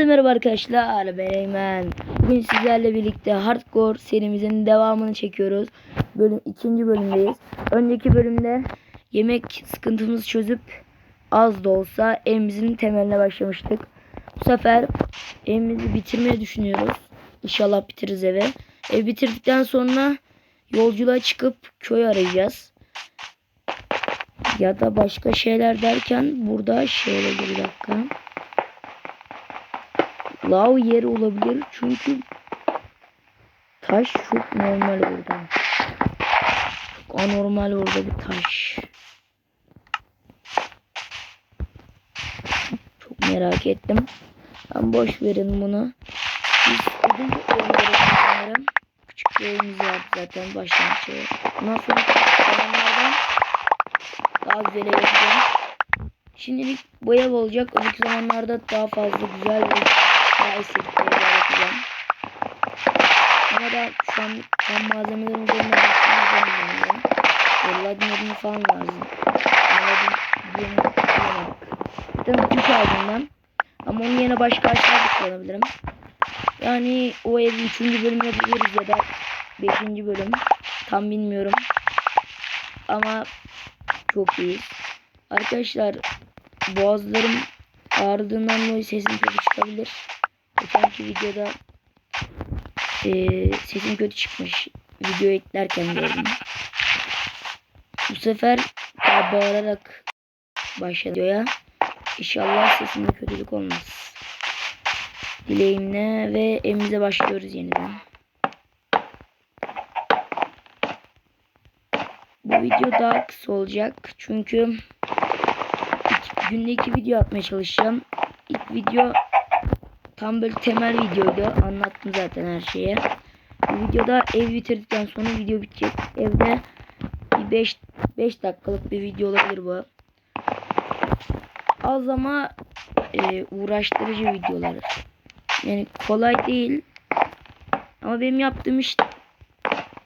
Hepinize merhaba arkadaşlar ben Eymen. Bugün sizlerle birlikte Hardcore serimizin devamını çekiyoruz. Bölüm ikinci bölümdeyiz. Önceki bölümde yemek sıkıntımızı çözüp az da olsa evimizin temeline başlamıştık. Bu sefer evimizi bitirmeyi düşünüyoruz. İnşallah bitiririz eve. Ev bitirdikten sonra yolculuğa çıkıp köy arayacağız. Ya da başka şeyler derken burada olabilir bir dakika. Lav yeri olabilir çünkü taş çok normal orada. Çok anormal orada bir taş. Çok merak ettim. Ben boş verin bunu. Biz oyunları sanırım. Küçük bir var zaten başlangıç evi. Bundan sonra zamanlardan daha güzel yapacağım. Şimdilik bu ev olacak. Önceki zamanlarda daha fazla güzel ve daha estetik evler yapacağım. Ama da şu an ben malzemelerin üzerine bakmıyorum. Yolladın yerini falan lazım. Yolladın yerini. Bir tane güç aldım ben. Ama onun yerine başka da kullanabilirim. Yani o evi 3. bölüm yapabiliriz ya da 5. bölüm. Tam bilmiyorum. Ama çok iyi. Arkadaşlar boğazlarım ağrıdığından dolayı sesim kötü çıkabilir. Geçenki videoda e, sesim kötü çıkmış. Video eklerken gördüm. Bu sefer daha bağırarak başladı videoya. İnşallah sesimde kötülük olmaz. Dileğimle ve evimize başlıyoruz yeniden. Bu video daha kısa olacak. Çünkü günde iki video atmaya çalışacağım. İlk video tam böyle temel videoydu. Anlattım zaten her şeye. Bu videoda ev bitirdikten sonra video bitecek. Evde bir 5 5 dakikalık bir video olabilir bu. Az ama e, uğraştırıcı videolar. Yani kolay değil. Ama benim yaptığım iş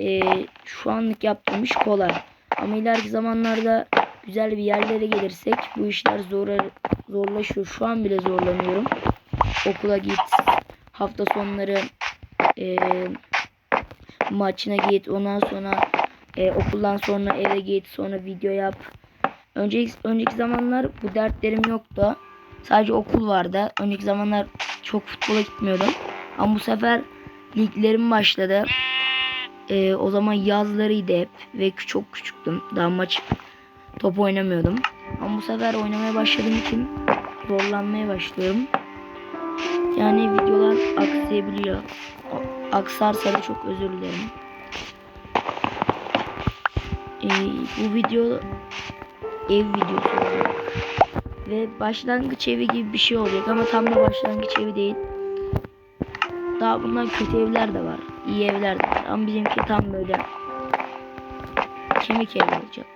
e, şu anlık yaptığım iş kolay. Ama ileriki zamanlarda güzel bir yerlere gelirsek bu işler zor, zorlaşıyor. Şu an bile zorlanıyorum. Okula git. Hafta sonları e, maçına git. Ondan sonra e, okuldan sonra eve git. Sonra video yap. Önceki, önceki zamanlar bu dertlerim yoktu. Sadece okul vardı. Önceki zamanlar çok futbola gitmiyordum. Ama bu sefer liglerim başladı. Ee, o zaman yazlarıydı hep ve çok küçüktüm. Daha maç top oynamıyordum. Ama bu sefer oynamaya başladığım için zorlanmaya başlıyorum. Yani videolar aksayabiliyor. Aksarsa da çok özür dilerim. Ee, bu video ev videosu olacak. Ve başlangıç evi gibi bir şey olacak ama tam da başlangıç evi değil. Daha bundan kötü evler de var. iyi evler de var. Ama bizimki tam böyle kemik ev olacak.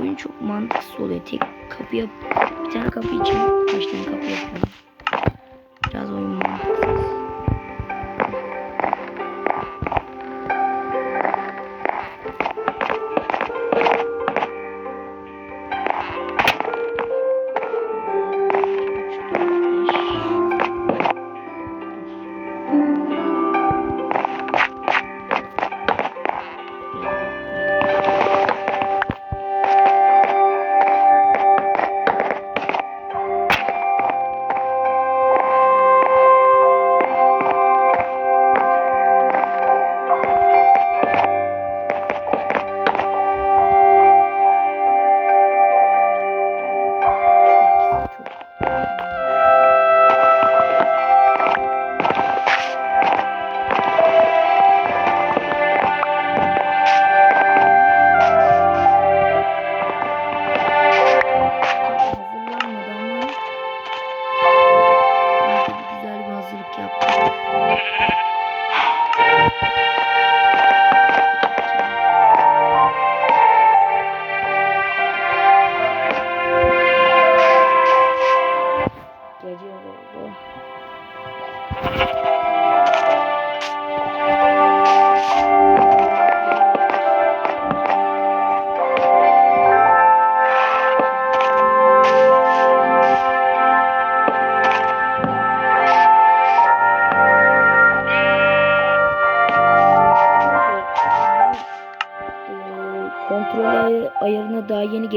Oyun çok mantıksız oluyor. Tek kapı yap bir tane kapı için kaç tane kapı yapalım.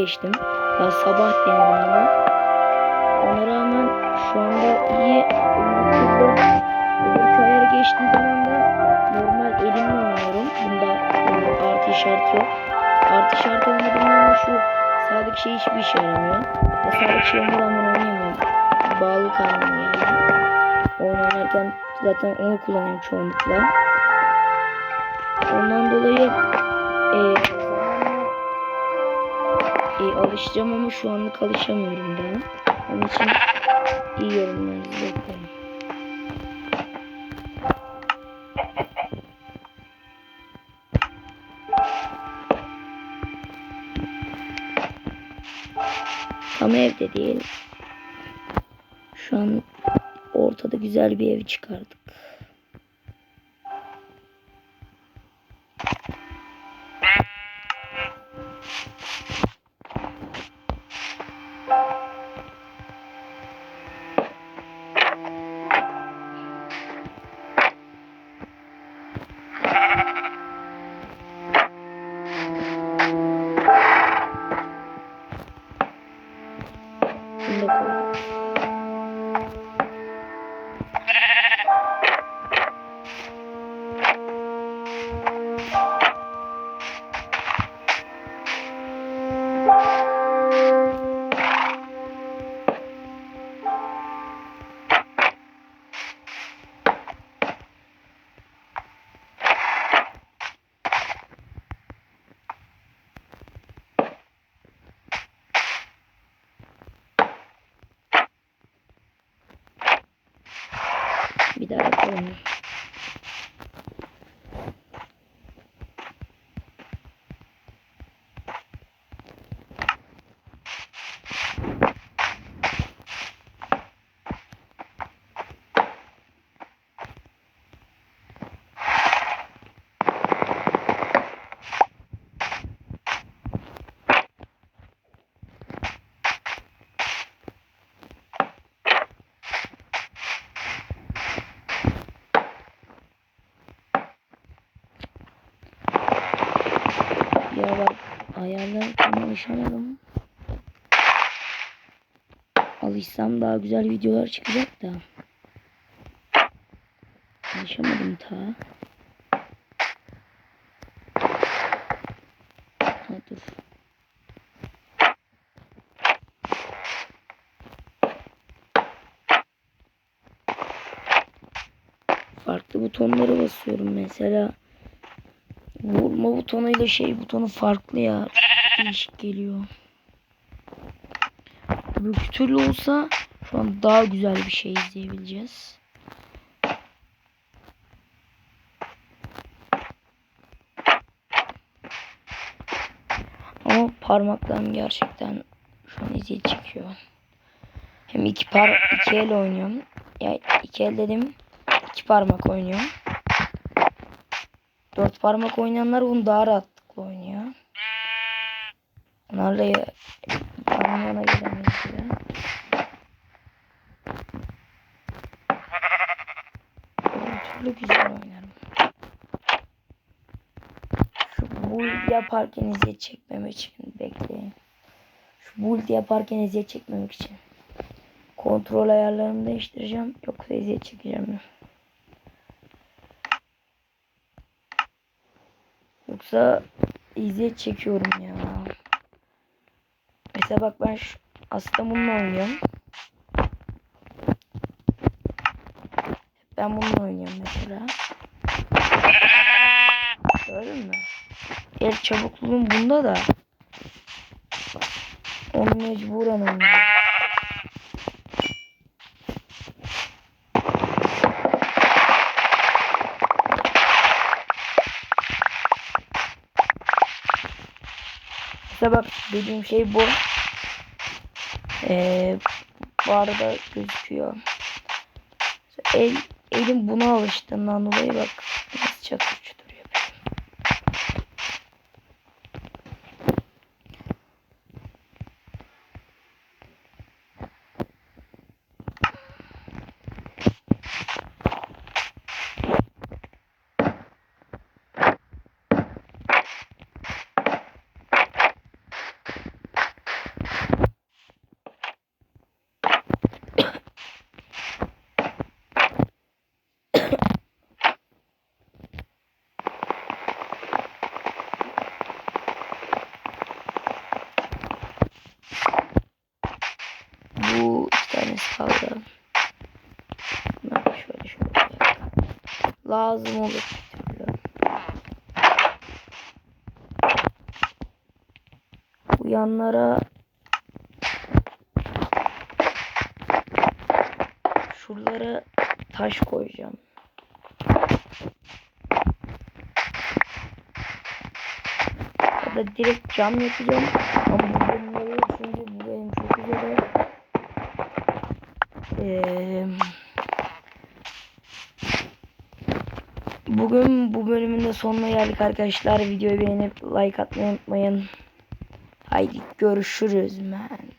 Geçtim. Daha sabah denedim bunu. Ona rağmen şu anda iyi. Öbürkü ayara geçtiğim zaman da normal elimle oynuyorum. Bunda e, artı işareti yok. Artı işareti olmadığından da şu sağdaki şey hiçbir işe yaramıyor. Ve sağdaki şey olmadan ben oynayamıyorum. Bağlı kalmıyor yani. Oynarken zaten onu kullanıyorum çoğunlukla. Ondan dolayı alışacağım ama şu anlık alışamıyorum daha. Onun için iyi yorumlarınızı bekliyorum. Tam evde değil. Şu an ortada güzel bir ev çıkardık. Alışamadım. Alışsam daha güzel videolar çıkacak da. Alışamadım ta. Ha dur. Farklı butonlara basıyorum mesela. Vurma butonuyla şey butonu farklı ya. Değişik geliyor. Öbür türlü olsa şu an daha güzel bir şey izleyebileceğiz. Ama parmaklarım gerçekten şu an eziyet çekiyor. Hem iki par iki el oynuyorum. Ya iki el dedim iki parmak oynuyorum. Dört parmak oynayanlar bunu daha rahatlıkla oynuyor. Onlarla ya, yan yana. Öbür türlü güzel oynarım. Şu build yaparken eziyet çekmemek için bekleyin. Şu build yaparken eziyet çekmemek için. Kontrol ayarlarımı değiştireceğim. Yoksa eziyet çekeceğim. Yoksa eziyet çekiyorum ya. Mesela bak ben aslında bununla oynuyorum. Ben bununla oynuyorum mesela. Gördün mü? El çabukluğum bunda da. Onu mecburen oynuyorum. Mesela bak dediğim şey bu. Ee, bu arada gözüküyor. El, elim buna alıştığından dolayı bak nasıl çatır çutur yapıyor. Bu iki tanesi kaldı. Bunları şöyle şöyle. Lazım olur. Bu yanlara şuralara taş koyacağım. Ya da direkt cam yapacağım. Ama bu bölümleri çünkü bu benim çok güzel. Bugün bu bölümün de sonuna geldik arkadaşlar. Videoyu beğenip like atmayı unutmayın. Haydi görüşürüz man.